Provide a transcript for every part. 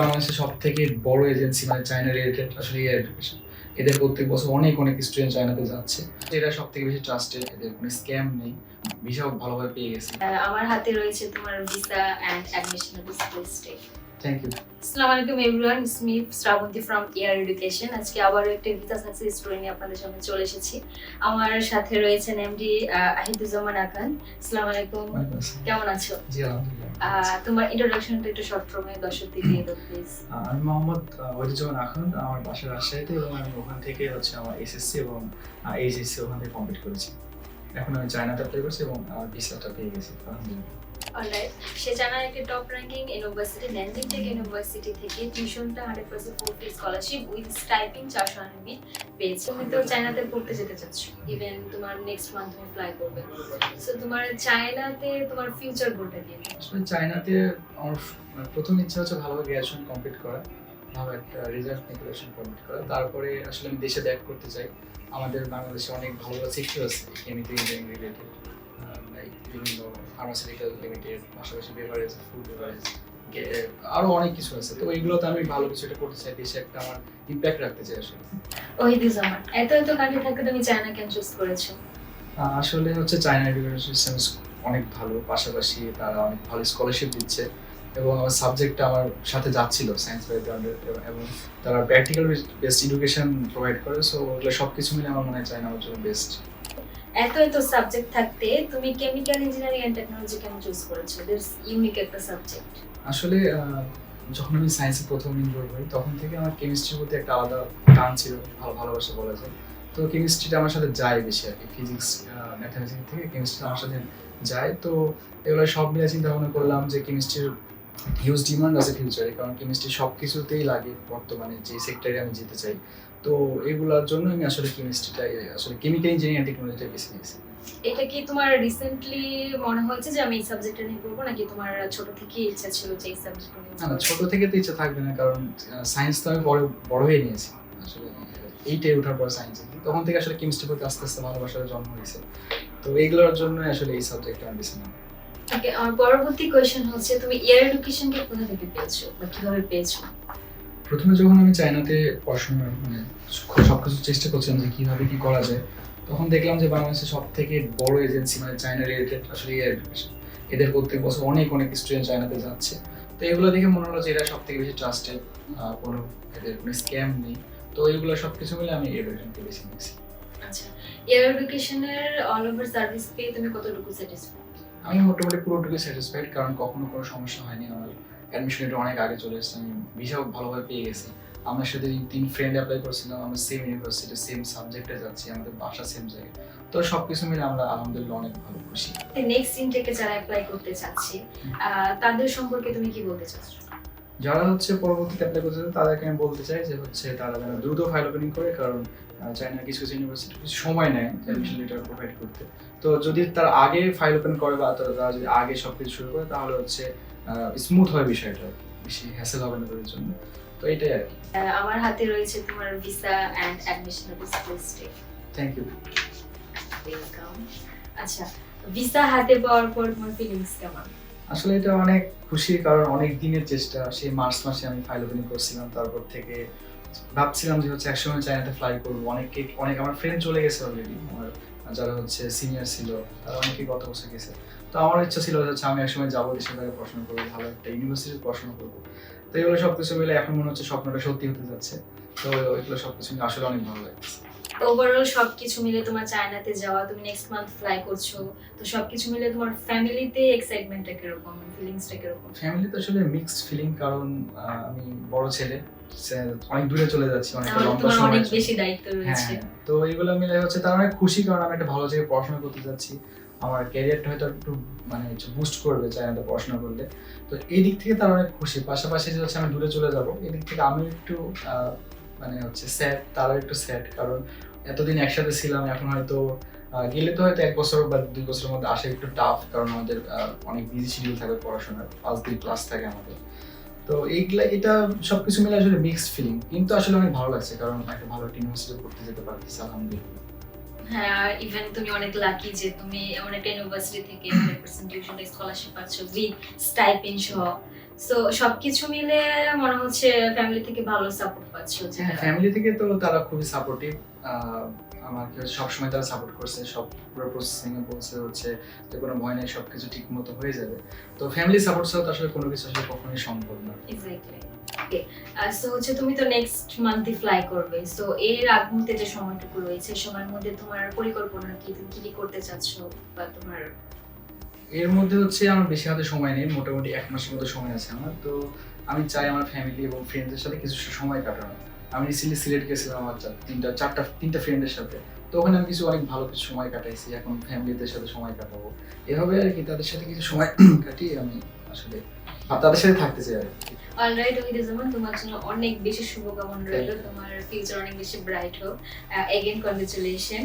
বাংলাদেশের সব থেকে বড় এজেন্সি মানে চায়না রিলেটেড আসলে এয়ার এডুকেশন এদের প্রত্যেক বছর অনেক অনেক স্টুডেন্ট চায়নাতে যাচ্ছে। এরা সব থেকে বেশি ট্রাস্টেড এদের কোনো স্ক্যাম নেই। ভিসাও ভালোভাবে পেয়ে গেছে। আমার হাতে রয়েছে তোমার visa and admission thank you আসসালামু আলাইকুম এভরিওয়ান ইসমি শ্রাবন্তী ফ্রম এয়ার এডুকেশন আজকে আবারও একটা ভিসা সাকসেস স্টোরি নিয়ে আপনাদের সামনে চলে এসেছি। আমার সাথে রয়েছেন এমডি আহিদুজ্জামান আকান আসসালামু আলাইকুম। কেমন আছো? জি তোমার ইন্ট্রোডাকশনটা একটু শর্ট ফর্মে দর্শকদের দিয়ে দাও প্লিজ আমি মোহাম্মদ ওহিদুজ্জামান আখন আমার বাসা রাজশাহীতে এবং আমি ওখান থেকে হচ্ছে আমার এসএসসি এবং এইচএসসি ওখান থেকে কমপ্লিট করেছি। এখন আমি চায়নাতে অ্যাপ্লাই করছি এবং ভিসাটা পেয়ে গেছি আলহামদুলিল্লাহ। অলরাইট সে top ranking university Nanjing tech university থেকে টিউশনটা hundred percent scholarship with stipend চারশো আনবি পেয়েছে। তুমি তো চায়নাতে পড়তে যেতে চাচ্ছ। ইভেন তোমার নেক্সট মান্থ তুমি ফ্লাই করবে। সো তোমার চায়নাতে তোমার ফিউচার গোলটা কি? চায়নাতে আমার মানে প্রথম ইচ্ছা হচ্ছে ভালোভাবে গ্র্যাজুয়েশন কমপ্লিট করা, ভালো একটা রেজাল্ট গ্র্যাজুয়েশন কমপ্লিট করা। তারপরে আসলে আমি দেশে ব্যাক করতে চাই। আমাদের বাংলাদেশে অনেক ভালো সেক্টর আছে chemical engineering related pharmaceutical limited পাশাপাশি বেভারেজ ফুড বেভারেজ আরও অনেক কিছু আছে। তো ওইগুলোতে আমি ভালো কিছু একটা করতে চাই দেশে একটা আমার ইম্প্যাক্ট রাখতে চাই আসলে। এত এত কান্ট্রি থাকতে তুমি চায়না কেন চুজ করেছ? আসলে হচ্ছে চায়না এডুকেশন সিস্টেম অনেক ভালো পাশাপাশি তারা অনেক ভালো স্কলারশিপ দিচ্ছে এবং আমার সাবজেক্টটা আমার সাথে যাচ্ছিল সায়েন্স ব্যাকগ্রাউন্ডের এবং তারা প্র্যাকটিক্যাল বেস্ট এডুকেশন প্রোভাইড করে সো ওগুলো সব কিছু মিলে আমার মনে হয় চায়না আমার জন্য বেস্ট এত এত সাবজেক্ট থাকতে তুমি কেমিক্যাল ইঞ্জিনিয়ারিং এন্ড টেকনোলজি কেন চুজ করেছ? দিস ইউনিক একটা সাবজেক্ট আসলে যখন আমি সায়েন্সে প্রথম ইনভলভ হই, তখন থেকে আমার কেমিস্ট্রির প্রতি একটা আলাদা টান ছিল, ভালো ভালোবাসা বলা যায়। তো কেমিস্ট্রিটা আমার সাথে যায় বেশি আর কি ফিজিক্স ম্যাথামেটিক্স থেকে কেমিস্ট্রি আমার সাথে যায়। তো এগুলো সব মিলে চিন্তা ভাবনা করলাম যে কেমিস্ট্রির হিউজ ডিমান্ড আছে ফিউচারে কারণ কেমিস্ট্রি সব কিছুতেই লাগে বর্তমানে যে সেক্টরে আমি যেতে চাই। তো এগুলোর জন্য আমি আসলে কেমিস্ট্রিটাই আসলে কেমিক্যাল ইঞ্জিনিয়ারিং টেকনোলজিটা বেছে নিয়েছি। এটা কি তোমার রিসেন্টলি মনে হয়েছে যে আমি এই সাবজেক্টটা নিয়ে পড়ব নাকি তোমার ছোট থেকেই ইচ্ছা ছিল যে এই সাবজেক্টটা নিয়ে না ছোট থেকে তো ইচ্ছা থাকবে না কারণ সায়েন্স তো আমি বড় বড় হয়ে নিয়েছি। আসলে এইটাই ওঠার পর সায়েন্স তখন থেকে আসলে কেমিস্ট্রি প্রতি আস্তে আস্তে ভালোবাসার জন্ম হয়েছে। তো এইগুলোর জন্য আসলে এই সাবজেক্টটা আমি বেছে নিলাম। ওকে আমার পরবর্তী কোয়েশ্চেন হচ্ছে তুমি এয়ার এডুকেশনকে কোথা থেকে পেয়েছ বা কীভাবে পেয়েছ? প্রথমে যখন আমি চায়নাতে পড়াশোনা মানে সব কিছু চেষ্টা করছিলাম যে কীভাবে কী করা যায় তখন দেখলাম যে বাংলাদেশের সব থেকে বড় এজেন্সি মানে চায়না রিলেটেড আসলে এয়ার এডুকেশন এদের প্রত্যেক বছর অনেক অনেক স্টুডেন্ট চায়নাতে যাচ্ছে। তো এগুলো দেখে মনে হলো যে এরা সব থেকে বেশি ট্রাস্টেড কোনো এদের কোনো স্ক্যাম নেই। তো এইগুলো সব কিছু মিলে আমি এয়ার এডুকেশনকে বেছে নিয়েছি। আচ্ছা এয়ার এডুকেশনের অল ওভার সার্ভিস পেয়ে তুমি কতটুকু স্যাটিসফাই আমি মোটামুটি পুরোটুকু স্যাটিসফাইড কারণ কখনো কোনো সমস্যা হয়নি। আমার অ্যাডমিশন এটা অনেক আগে চলে এসেছে আমি ভিসাও ভালোভাবে পেয়ে গেছি। আমার সাথে তিন ফ্রেন্ড অ্যাপ্লাই করছিলাম আমরা সেম ইউনিভার্সিটি সেম সাবজেক্টে যাচ্ছি আমাদের বাসা সেম জায়গায়। তো সব কিছু মিলে আমরা আলহামদুলিল্লাহ অনেক ভালো খুশি নেক্সট ইনটেকে যারা অ্যাপ্লাই করতে চাচ্ছে তাদের সম্পর্কে তুমি কি বলতে চাচ্ছ? যারা হচ্ছে পরবর্তীতে অ্যাপ্লাই করতে চায় তাদেরকে আমি বলতে চাই যে হচ্ছে তারা যেন দ্রুত ফাইল ওপেনিং করে কারণ আহ, চায়না কিছু কিছু ইউনিভার্সিটি কিছু সময় নেয় অ্যাডমিশন লেটার প্রোভাইড করতে। তো যদি তারা আগে ফাইল ওপেন করে বা তারা যদি আগে সব কিছু শুরু করে তাহলে হচ্ছে স্মুথ হয় বিষয়টা। বেশি হ্যাসেল হবে না তাদের জন্য। তো এটাই আর কি। আমার হাতে রয়েছে তোমার visa and admission stay thank you welcome আচ্ছা ভিসা হাতে পাওয়ার পর তোমার ফিলিংস কেমন? আসলে এটা অনেক খুশি কারণ, অনেক দিনের চেষ্টা। সেই মার্চ মাসে আমি ফাইল ওপেনিং করছিলাম, তারপর থেকে ভাবছিলাম যে হচ্ছে একসময় চায়নাতে ফ্লাই করব। অনেকে অনেক আমার ফ্রেন্ড চলে গেছে অলরেডি আমার যারা হচ্ছে সিনিয়র ছিল, তারা অনেকেই গত বছর গেছে। তো আমার ইচ্ছা ছিল হচ্ছে আমি একসময় যাব, দেশের বাইরে পড়াশোনা করব, ভালো একটা ইউনিভার্সিটিতে পড়াশোনা করব। তো এগুলো সব কিছু মিলে এখন মনে হচ্ছে স্বপ্নটা সত্যি হতে যাচ্ছে। তো এগুলো সব কিছু আসলে অনেক ভালো লাগছে ওভারঅল সবকিছু মিলে তোমার চায়নাতে যাওয়া তুমি নেক্সট মান্থ ফ্লাই করছ তো সবকিছু মিলে তোমার ফ্যামিলিতে এক্সাইটমেন্টটা কীরকম? ফিলিংসটা কীরকম? ফ্যামিলিতে আসলে মিক্সড ফিলিং কারণ আমি বড় ছেলে অনেক দূরে চলে যাচ্ছি অনেক লম্বা সময় অনেক বেশি দায়িত্ব রয়েছে। হ্যাঁ তো এগুলো মিলে হচ্ছে তারা অনেক খুশি কারণ আমি একটা ভালো জায়গায় পড়াশোনা করতে যাচ্ছি। আমার ক্যারিয়ারটা হয়তো একটু মানে বুস্ট করবে চায়নাতে পড়াশোনা করলে। তো এই দিক থেকে তার অনেক খুশি। পাশাপাশি যে হচ্ছে আমি দূরে চলে যাব এই দিক থেকে আমি একটু মানে হচ্ছে স্যাড তারা একটু স্যাড কারণ এতদিন একসাথে ছিলাম, এখন হয়তো গেলে তো হয়তো এক বছর বা দুই বছরের মধ্যে আসা একটু টাফ কারণ আমাদের অনেক বিজি শিডিউল থাকে পড়াশোনার, পাঁচ দিন ক্লাস থাকে আমাদের। তো এইগুলা, এটা সবকিছু মিলে আসলে মিক্সড ফিলিং কিন্তু আসলে অনেক ভালো লাগছে কারণ একটা ভালো একটা ইউনিভার্সিটি পড়তে যেতে পারতেছি, আলহামদুলিল্লাহ। হ্যাঁ ইভেন তুমি অনেক লাকি যে তুমি এমন ইউনিভার্সিটি থেকে হান্ড্রেড পার্সেন্ট টিউশন স্কলারশিপ পাচ্ছ উইথ স্টাইপেন্ড সহ। সো সবকিছু মিলে মনে হচ্ছে ফ্যামিলি থেকে ভালো সাপোর্ট পাচ্ছ হ্যাঁ ফ্যামিলি থেকে তো তারা খুবই সাপোর্টিভ আমাকে সবসময় তারা সাপোর্ট করছে সব পুরো প্রসেসিং এ বলছে হচ্ছে যে কোনো ভয় নেই সব কিছু ঠিক মতো হয়ে যাবে। তো ফ্যামিলি সাপোর্ট ছাড়া আসলে কোনো কিছু আসলে কখনোই সম্ভব না। এক্স্যাক্টলি সো হচ্ছে তুমি তো নেক্সট মান্থে ফ্লাই করবে। সো এর আগ মুহূর্তে যে সময়টুকু রয়েছে সময়ের মধ্যে তোমার পরিকল্পনা কি? তুমি কি কি করতে চাচ্ছ বা তোমার এর মধ্যে হচ্ছে আমার বেশি হাতে সময় নেই, মোটামুটি এক মাসের মতো সময় আছে আমার। তো আমি চাই আমার ফ্যামিলি এবং ফ্রেন্ডদের সাথে কিছু সময় কাটানো। আমি রিসেন্টলি সিলেট গেছিলাম আমার তিনটা, চারটা, তিনটা ফ্রেন্ডের সাথে। তো ওখানে আমি কিছু অনেক ভালো কিছু সময় কাটাইছি, এখন ফ্যামিলিদের সাথে সময় কাটাবো। এভাবে আর কি তাদের সাথে কিছু সময় কাটিয়ে আমি আসলে আর তাদের সাথে থাকতে চাই অলরাইট ওই যেমন তোমার জন্য অনেক বেশি শুভকামনা রইল তোমার ফিউচার অনেক বেশি ব্রাইট হোক। এগেন কনগ্রেচুলেশন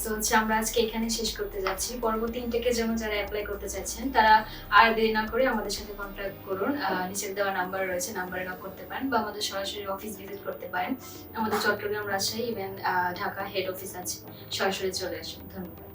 সো হচ্ছে আমরা আজকে এখানে শেষ করতে যাচ্ছি। পরবর্তী ইনটেকের যেমন যারা অ্যাপ্লাই করতে চাচ্ছেন তারা আর দেরি না করে আমাদের সাথে কন্ট্যাক্ট করুন। নিচের দেওয়া নাম্বার রয়েছে নাম্বারে নক করতে পারেন বা আমাদের সরাসরি অফিস ভিজিট করতে পারেন। আমাদের Chittagong Rajshahi even Dhaka head office আছে। সরাসরি চলে আসুন। ধন্যবাদ।